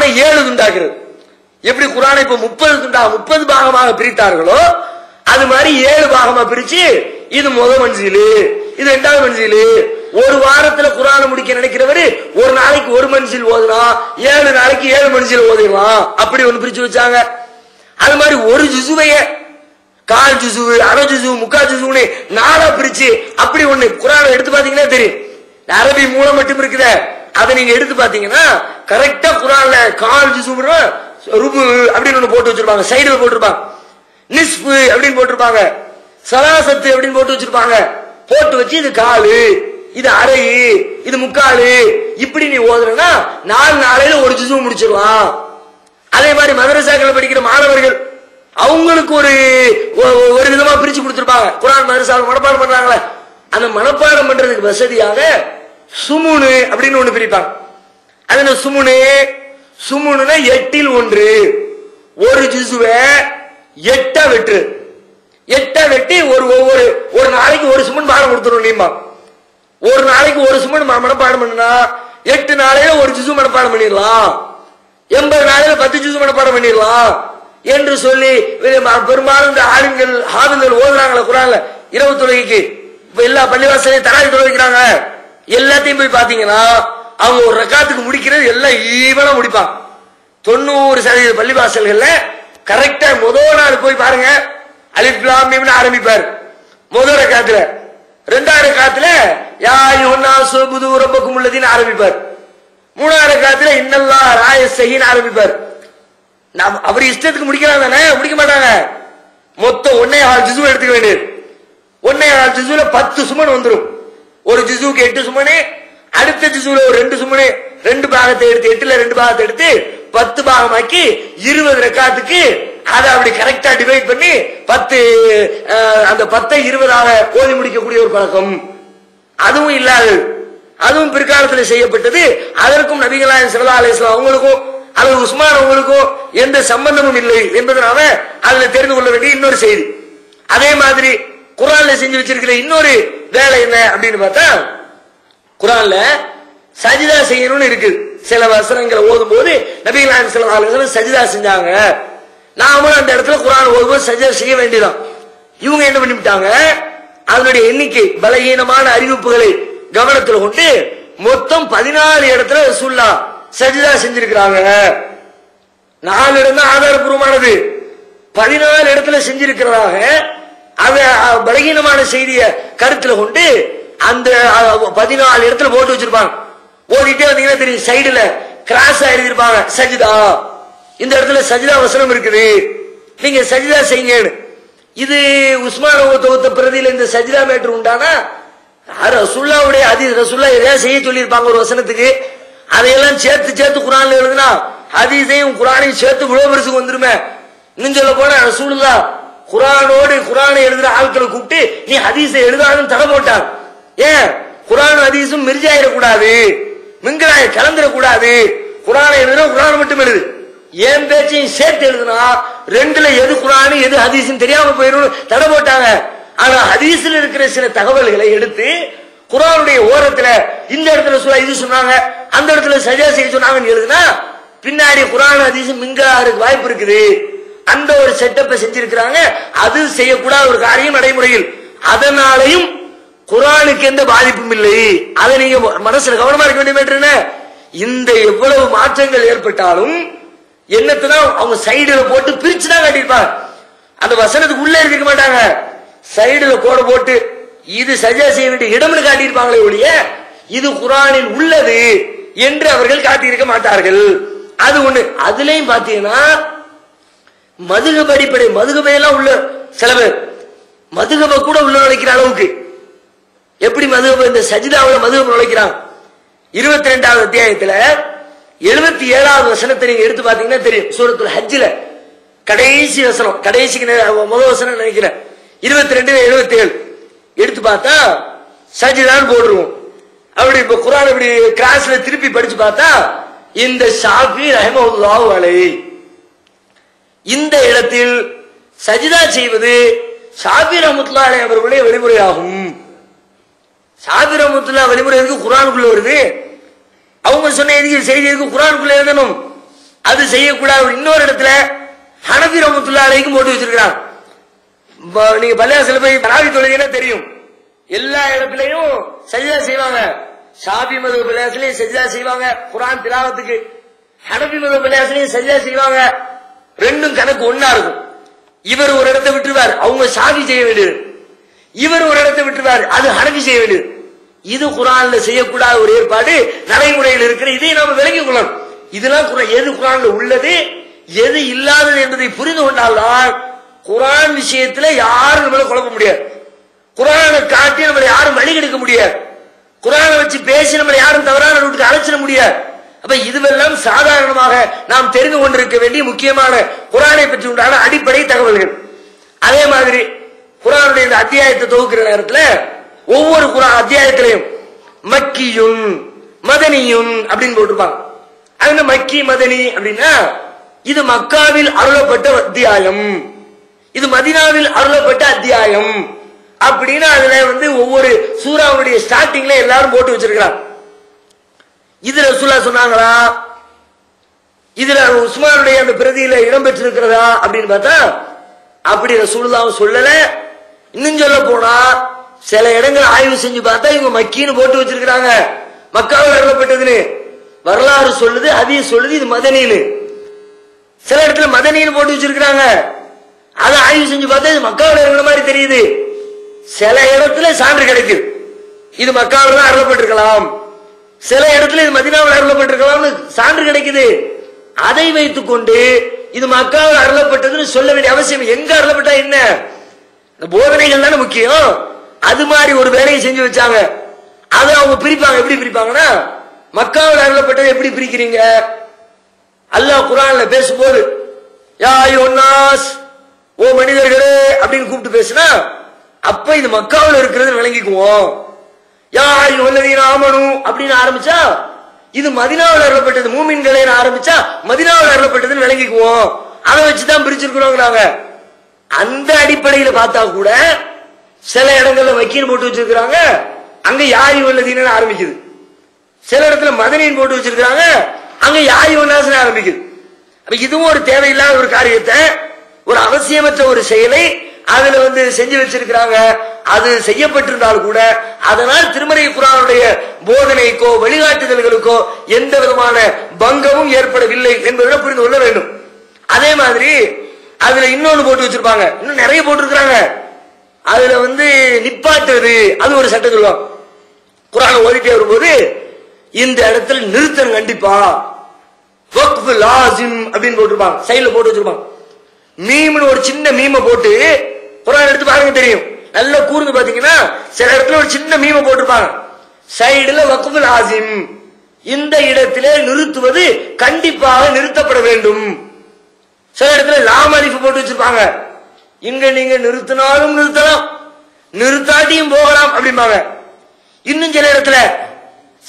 குரானை ஏழு துண்டாக்குறது எப்படி குரானை இப்ப முப்பது துண்டா முப்பது பாகமாக பிரித்தார்களோ அது மாதிரி ஏழு பாகமா பிரிச்சு இது முத மஞ்சிலு இது ரெண்டாவது மஞ்சிலு. ஒரு வாரத்துல குரானை முடிக்க நினைக்கிறவரு ஒரு நாளைக்கு ஒரு மனுஷில் ஓதலாம் ஏழு நாளைக்கு ஏழு மனுஷில் ஓதிடலாம். அப்படி ஒண்ணு பிரிச்சு வச்சாங்க. அது மாதிரி ஒரு ஜுசுவைய கால் ஜுசு அரை ஜுசு முக்கால் ஜுசுன்னு நாலா பிரிச்சு அப்படி ஒண்ணு குரானை எடுத்து பாத்தீங்கன்னா தெரியும். அரபி மூலம் மட்டும் இருக்குதே. அதை நீங்க எடுத்து பாத்தீங்கன்னா கரெக்டா குரான்ல கால் ஜுசு ருபு அப்படின்னு ஒண்ணு போட்டு வச்சிருப்பாங்க சைடுல போட்டிருப்பாங்க நிஸ்பு அப்படின்னு போட்டிருப்பாங்க சராசத்து அப்படின்னு போட்டு வச்சிருப்பாங்க. போட்டு வச்சு இது காலு இது அரை இது முக்காலு. இப்படி நீ ஓதுறனா நாலு நாளையில ஒரு ஜிசு முடிச்சிடலாம். அதே மாதிரி மதரசாக்கள் படிக்கிற மாணவர்கள் அவங்களுக்கு ஒரு ஒ- ஒரு விதமா பிரிச்சு கொடுத்துருப்பாங்க. குரான் மதரசாவில் மனப்பாடம் பண்றாங்களே. அந்த மனப்பாடம் பண்றதுக்கு வசதியாக சுமுனு அப்படின்னு ஒண்ணு பிரிப்பாங்க. அது என்ன சுமுனு சுமுனுனா எட்டில் ஒன்று. ஒரு ஜிசுவ எட்டா வெட்டு எட்டா வெட்டி ஒரு ஒவ்வொரு ஒரு நாளைக்கு ஒரு சுமன் பாடம் கொடுத்துரும் நீமா ஒரு நாளைக்கு ஒரு சுமன் மனப்பாடம் பண்ணுனா எட்டு நாளையில ஒரு ஜிசு மனப்பாடம் பண்ணிடலாம். எண்பது நாளையில பத்து ஜிசு மனப்பாடம் பண்ணிடலாம். என்று சொல்லி பெரும்பாலும் இந்த ஆளுங்கள் ஹாபில்கள் ஓதுறாங்களே குரான்ல இரவு தொழுகைக்கு. இப்ப எல்லா பள்ளிவாசலையும் தராய் தொழுகிறாங்க எல்லாத்தையும் போய் பாத்தீங்கன்னா அவங்க ஒரு ரக்காத்துக்கு முடிக்கிறது எல்லாம் ஈவனா முடிப்பாங்க. தொண்ணூறு சதவீத பள்ளிவாசல்கள்ல கரெக்டா முதல் நாள் போய் பாருங்க அலிப்லாமின்னு ஆரம்பிப்பார். முதல் ரக்காத்துல. ரெண்டாவது காத்துல யாய் ஒன்னா சுபுது ரொம்பக்கும் உள்ளதின்னு ஆரம்பிப்பார். மூணாயிரம் காலத்துல இன்னல்லா ராய செய்யின்னு ஆரம்பிப்பார். நாம் அவர் இஷ்டத்துக்கு முடிக்கலாம் தானே முடிக்க மாட்டாங்க. மொத்தம் ஒன்னே ஆள் ஜிசுவை எடுத்துக்க வேண்டியது. ஒன்னே ஆள் ஜிசுல பத்து சுமன் வந்துடும் ஒரு ஜிசுக்கு எட்டு சுமனு அடுத்த ஜிசுல ஒரு ரெண்டு சுமனு ரெண்டு பாகத்தை எடுத்து எட்டுல ரெண்டு பாகத்தை எடுத்து பத்து பாகமாக்கி இருபது ரெக்காத்துக்கு அதை அப்படி கரெக்டா டிவைட் பண்ணி பத்து அந்த பத்தை இருபதாக ஓதி முடிக்கக்கூடிய ஒரு பழக்கம். அதுவும் இல்லாது அதுவும் பிற்காலத்தில் செய்யப்பட்டது அதற்கும் நபிகளாயம் சிவலா அலிஸ்லாம் அவங்களுக்கும் அல்லது உஸ்மான் அவங்களுக்கும் எந்த சம்பந்தமும் இல்லை என்பதனால அதுல தெரிந்து கொள்ள வேண்டிய இன்னொரு செய்தி. அதே மாதிரி குரான்ல செஞ்சு வச்சிருக்கிற இன்னொரு வேலை என்ன அப்படின்னு பார்த்தா குரான்ல சஜிதா செய்யணும்னு இருக்கு. சில வசனங்களை ஓதும் போது நபிகளாயம் சில அலிஸ்லாம் சஜிதா செஞ்சாங்க. நாமளும் அந்த இடத்துல குரான் ஓதும்போது சஜிதா செய்ய வேண்டியதான் இவங்க என்ன பண்ணிவிட்டாங்க? அதனுடைய எண்ணிக்கை பலகீனமான அறிவிப்புகளை கவனத்தில் கொண்டு மொத்தம் பதினாலு இடத்துல ரசூல்லா சஜிதா செஞ்சிருக்கிறாங்க. நாலு இடம் தான் ஆதாரபூர்வமானது. பதினாலு இடத்துல செஞ்சிருக்கிறதாக பலகீனமான செய்திய கருத்துல கொண்டு அந்த பதினாலு இடத்துல போட்டு வச்சிருப்பாங்க. ஓடிட்டே வந்தீங்கன்னா தெரியும் சைடுல கிராஸ் எழுதிருப்பாங்க சஜிதா. இந்த இடத்துல சஜிதா வசனம் இருக்குது. நீங்க சஜிதா செய்யுங்கன்னு. இது உஸ்மான் தொகுத்த பிரதியில இந்த சஜிதா மேட்ரு உண்டானா? ரசுல்லாவுடைய அதி ரசுல்லா எதையாவது செய்ய சொல்லியிருப்பாங்க ஒரு வசனத்துக்கு? அதையெல்லாம் சேர்த்து சேர்த்து குரான் எழுதுனா ஹதீஸையும் குரானையும் சேர்த்து இவ்வளவு பெருசுக்கு வந்துருமே. இன்னும் சொல்ல போனா ரசூலுல்லா குரானோடு குரானை எழுதுற ஆட்களை கூப்பிட்டு நீ ஹதீஸை எழுதாதுன்னு தடை போட்டாங்க ஏன்? குரான் ஹதீஸும் மிர்ஜாயிடக்கூடாது. மிங்கராய கலந்துடக்கூடாது. குரானை எழுதுனா குரான் மட்டும் எழுது. என் பேச்சையும் சேர்த்து எழுதுனா ரெண்டுல எது குரானு எது ஹதீஸ்னு தெரியாம போயிடும் தடை போட்டாங்க. ஆனா ஹதீஸ்ல இருக்கிற சில தகவல்களை எடுத்து குரானுடைய ஓரத்துல இந்த இடத்துல சொல்ல இது சொன்னாங்க அந்த இடத்துல சஜா செய்ய சொன்னாங்கன்னு எழுதுனா பின்னாடி குரான் ஹதீஸ் மிங்காருக்கு வாய்ப்பு இருக்குது. அந்த ஒரு செட்டப்பை செஞ்சிருக்கிறாங்க. அது செய்யக்கூடாத ஒரு காரியம் நடைமுறையில். அதனாலையும் குரானுக்கு எந்த பாதிப்பும் இல்லை. அதை நீங்க மனசுல கவனமா இருக்க வேண்டிய இந்த எவ்வளவு மாற்றங்கள் ஏற்பட்டாலும் என்னத்தான் அவங்க சைடுல போட்டு பிரிச்சு தான் காட்டியிருப்பாங்க. அந்த வசனத்துக்கு உள்ளே இருக்க மாட்டாங்க. சைடுல கோடை போட்டு இது சஜா செய்ய வேண்டிய இடம்னு காட்டியிருப்பாங்களே ஒழிய இது குரானில் உள்ளது என்று அவர்கள் காட்டியிருக்க மாட்டார்கள். அது ஒண்ணு. அதுலயும் பாத்தீங்கன்னா மதுகப அடிப்படை மதுகபை எல்லாம் உள்ள சில பேர் மதுகப கூட உள்ள நுழைக்கிற அளவுக்கு. எப்படி மதுகப இந்த சஜிதாவில் மதுகப நுழைக்கிறான்? இருபத்தி ரெண்டாவது அத்தியாயத்துல எழுபத்தி ஏழாவது வசனத்தை நீங்க எடுத்து பாத்தீங்கன்னா தெரியும். சூரத்துல ஹஜ்ஜில கடைசி வசனம் கடைசிக்கு முதல் வசனம் நினைக்கிறேன். இருபத்தி ரெண்டு எழுபத்தி ஏழு எடுத்து பார்த்தா சஜிதான் போடுருவோம் அப்படி இப்ப குரான் இப்படி கிராஸ்ல திருப்பி படிச்சு பார்த்தா இந்த ஷாஃபி ரஹமவுல்லாஹு அலை இந்த இடத்தில் சஜிதா செய்வது ஷாபி ரஹமத்துல்லா அவர்களுடைய வழிமுறையாகும். ஷாபி ரஹமத்துல்லா வழிமுறை எதுக்கு குரானுக்குள்ள வருது? அவங்க சொன்ன எதுக்கு செய்தி எதுக்கு குரானுக்குள்ள எழுதணும்? அது செய்யக்கூடாது. இன்னொரு இடத்துல ஹனபி ரஹமத்துல்லா அலைக்கும் போட்டு வச்சிருக்கிறான் ப- நீங்க பள்ளியாசல போய் ராவி தொழுகைன்னா தெரியும்? எல்லா இடத்துலயும் சஜிதா செய்வாங்க. ஷாபி மத பள்ளியாசலையும் சஜிதா செய்வாங்க குரான் திலாவத்துக்கு. ஹனபி மத பள்ளியாசலையும் சஜிதா செய்வாங்க. ரெண்டும் கணக்கு ஒன்னா இருக்கும். இவர் ஒரு இடத்தை விட்டுருவார் அவங்க சாதி செய்ய வேண்டியது. இவர் ஒரு இடத்தை விட்டுருவார் அது அடங்கி செய்ய வேண்டியது. இது குரான்ல செய்யக்கூடாத ஒரு ஏற்பாடு நடைமுறையில் இருக்கிற இதை நாம விளங்கிக் கொள்ளணும். இதெல்லாம் எது குரான்ல உள்ளது எது இல்லாதது என்பதை புரிந்து கொண்டால்தான் குரான் விஷயத்துல யாரும் நம்மள குழப்ப முடியாது. குரானை காட்டி நம்மளை யாரும் வழி கெடுக்க முடியாது. குரானை வச்சு பேசி நம்மளை யாரும் தவறான ரூட்டுக்கு அழைச்சிட முடியாது. அப்ப இதுவெல்லாம் சாதாரணமாக நாம் தெரிந்து கொண்டிருக்க வேண்டிய முக்கியமான குரானை பற்றி உண்டான அடிப்படை தகவல்கள். அதே மாதிரி குரானுடைய இந்த அத்தியாயத்தை தொகுக்கிற நேரத்தில் ஒவ்வொரு குரான் அத்தியாயத்திலையும் மக்கியும் மதனியும் அப்படின்னு போட்டிருப்பாங்க. அது என்ன மக்கி மதனி அப்படின்னா இது மக்காவில் அருளப்பட்ட அத்தியாயம். இது மதினாவில் அருளப்பட்ட அத்தியாயம். அப்படின்னு அதுல வந்து ஒவ்வொரு சூறாவுடைய ஸ்டார்டிங்ல எல்லாரும் போட்டு வச்சிருக்கிறாங்க இது ரசூலா சொன்னாங்களா? இதுல உஸ்மானுடைய அந்த பிரதியில இடம் பெற்றிருக்கிறதா அப்படின்னு பார்த்தா அப்படி ரசூலுல்லாவும் சொல்லல. இன்னும் சொல்ல போனா சில இடங்கள் ஆய்வு செஞ்சு பார்த்தா இவங்க மக்கின்னு போட்டு வச்சிருக்கிறாங்க. மக்காவில் எழுதப்பட்டதுன்னு வரலாறு சொல்லுது அதையும் சொல்லுது இது மதனின்னு. சில இடத்துல மதனின்னு போட்டு வச்சிருக்கிறாங்க. அதை ஆய்வு செஞ்சு பார்த்தா இது மக்காவில் இருக்கிற மாதிரி தெரியுது. சில இடத்துல சான்று கிடைக்குது. இது மக்காவில் தான் அருளப்பட்டிருக்கலாம். சில இடத்துல இது மதினாவில் அருளப்பட்டிருக்கலாம்னு சான்று கிடைக்குது. அதை வைத்துக் கொண்டு இது மக்காவில் அருளப்பட்டதுன்னு சொல்ல வேண்டிய அவசியம் எங்க அருளப்பட்டா என்ன? இந்த போதனைகள் தானே முக்கியம். அது மாதிரி ஒரு வேலையை செஞ்சு வச்சாங்க. அதை அவங்க பிரிப்பாங்க. எப்படி பிரிப்பாங்கன்னா மக்காவில் அருளப்பட்டதை எப்படி பிரிக்கிறீங்க? அல்லாஹ் குரான்ல பேசும்போது யா யோன்னாஸ் ஓ மனிதர்களே அப்படின்னு கூப்பிட்டு பேசுனா அப்ப இது மக்காவில் இருக்கிறது விளங்கிக்குவோம். யார் யுவல்லதீன ஆமனு அப்படின்னு ஆரம்பிச்சா இது மதினாவில் அருளப்பட்டது மூமின்களே ஆரம்பிச்சா மதினாவில் அருளப்பட்டதுன்னு விளங்கிக்குவோம். அதை வச்சுதான் பிரிச்சிருக்கிறோங்கிறாங்க. அந்த அடிப்படையில பார்த்தா கூட சில இடங்கள்ல வக்கீல் போட்டு வச்சிருக்கிறாங்க. அங்க யாரி உள்ளதீன்னு ஆரம்பிக்குது. சில இடத்துல மதனின் போட்டு வச்சிருக்கிறாங்க. அங்க யாரி ஒன்னாசன ஆரம்பிக்குது. அப்ப இதுவும் ஒரு தேவையில்லாத ஒரு காரியத்தை ஒரு அவசியமற்ற ஒரு செயலை அதுல வந்து செஞ்சு வச்சிருக்கிறாங்க. அது செய்யப்பட்டிருந்தால் கூட அதனால் திருமறை குரானுடைய போதனைக்கோ வழிகாட்டுதல்களுக்கோ எந்த விதமான பங்கமும் ஏற்படவில்லை என்பதை புரிந்து கொள்ள வேண்டும். அதே மாதிரி அதுல இன்னொன்னு போட்டு வச்சிருப்பாங்க. இன்னும் நிறைய போட்டிருக்கிறாங்க. அதுல வந்து நிப்பாட்டுறது அது ஒரு சட்டம் சொல்லுவாங்க குரானை ஓதிட்டே வரும்போது இந்த இடத்துல நிறுத்தம் கண்டிப்பா. அப்படின்னு போட்டிருப்பாங்க. சைட்ல போட்டு வச்சிருப்பாங்க. மீம்னு ஒரு சின்ன மீமை போட்டு குரான் எடுத்து பாருங்க தெரியும். நல்லா கூர்ந்து பாத்தீங்கன்னா சில இடத்துல ஒரு சின்ன மீமை போட்டிருப்பாங்க. சைடுல வக்குபுல் ஆசிம். இந்த இடத்திலே நிறுத்துவது கண்டிப்பாக நிறுத்தப்பட வேண்டும். சில இடத்துல லாம் அரிப்பு போட்டு வச்சிருப்பாங்க. இங்க நீங்க நிறுத்தினாலும் நிறுத்தலாம். நிறுத்தாட்டியும் போகலாம் அப்படிம்பாங்க. இன்னும் சில இடத்துல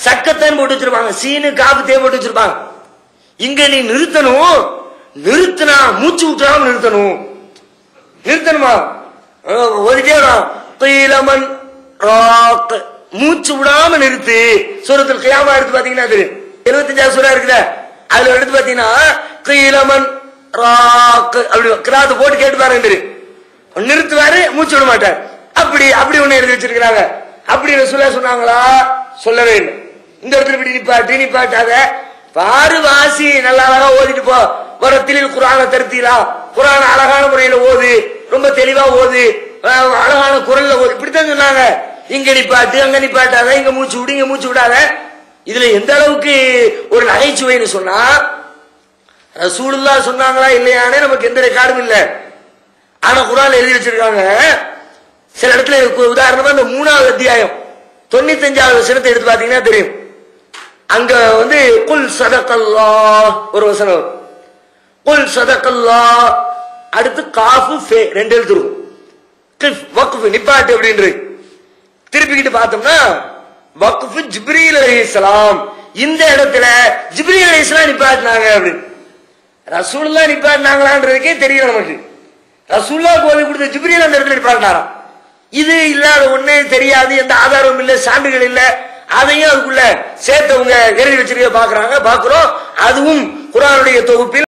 சக்கத்தையும் போட்டு வச்சிருப்பாங்க. சீனு காபத்தையும் போட்டு வச்சிருப்பாங்க. இங்க நீ நிறுத்தணும். நிறுத்தினா மூச்சு விட்டுறாம நிறுத்தணும். நிறுத்தணுமா? ஒரு ஓதிட்டே வரும் ராக். மூச்சு விடாம நிறுத்து. சூரத்தில் கியாமா எடுத்து பாத்தீங்கன்னா தெரியும் எழுபத்தஞ்சாவது சூறா இருக்குல்ல அதுல எடுத்து பாத்தீங்கன்னா கீலமன் ராக். அப்படி கிராத்து போட்டு கேட்டு பாருங்க நிறுத்துவாரு மூச்சு விட மாட்டார். அப்படி அப்படி ஒண்ணு எழுதி வச்சிருக்கிறாங்க. அப்படி ரசூலா சொன்னாங்களா? சொல்லவே இல்லை. இந்த இடத்துல இப்படி நிப்பாட்டி நிப்பாட்டாத பாரு வாசி நல்லா அழகா ஓதிட்டு போ. வரத்திலில் குரான தருத்தீரா குரான அழகான முறையில ஓது. ரொம்ப தெளிவா ஓது. அழகான குரல்ல ஓது இப்படித்தான் சொன்னாங்க. இங்க நிப்பாட்டு அங்க நிப்பாட்டாத இங்க மூச்சு விடு இங்க மூச்சு விடாத. இதுல எந்த அளவுக்கு ஒரு நகைச்சுவைன்னு சொன்னா ரசூலுல்லா சொன்னாங்களா இல்லையானே நமக்கு எந்த ரெக்கார்டும் இல்ல. ஆனா குரான் எழுதி வச்சிருக்காங்க. சில இடத்துல உதாரணமா இந்த மூணாவது அத்தியாயம் தொண்ணூத்தஞ்சாவது வசனத்தை எடுத்து பாத்தீங்கன்னா தெரியும். அங்க வந்து குல் சதக்கல்லா ஒரு வசனம். குல் சதக்கல்லா அடுத்து காஃபு ஃபே ரெண்டு எழுத்து இருக்கும் கிஃப் வக்ஃபு நிப்பாட்டு அப்படின்றது திருப்பிக்கிட்டு பார்த்தோம்னா வக்ஃபு ஜிப்ரீல் அலைஹிஸ்ஸலாம். இந்த இடத்துல ஜிப்ரீல் அலைஹிஸ்ஸலாம் நிப்பாட்டினாங்க அப்படின்னு. ரசூல்லா நிப்பாட்டினாங்களான்றதுக்கே தெரியல நமக்கு. ரசூல்லா கோவில் கொடுத்த ஜிப்ரீல் அந்த இடத்துல நிப்பாட்டினாராம். இது இல்லாத ஒண்ணு தெரியாது எந்த ஆதாரமும் இல்ல சான்றுகள் இல்ல. அதையும் அதுக்குள்ள சேர்த்தவங்க எழுதி வச்சிருக்க பாக்குறாங்க பாக்குறோம். அதுவும் குரானுடைய தொகுப்பில்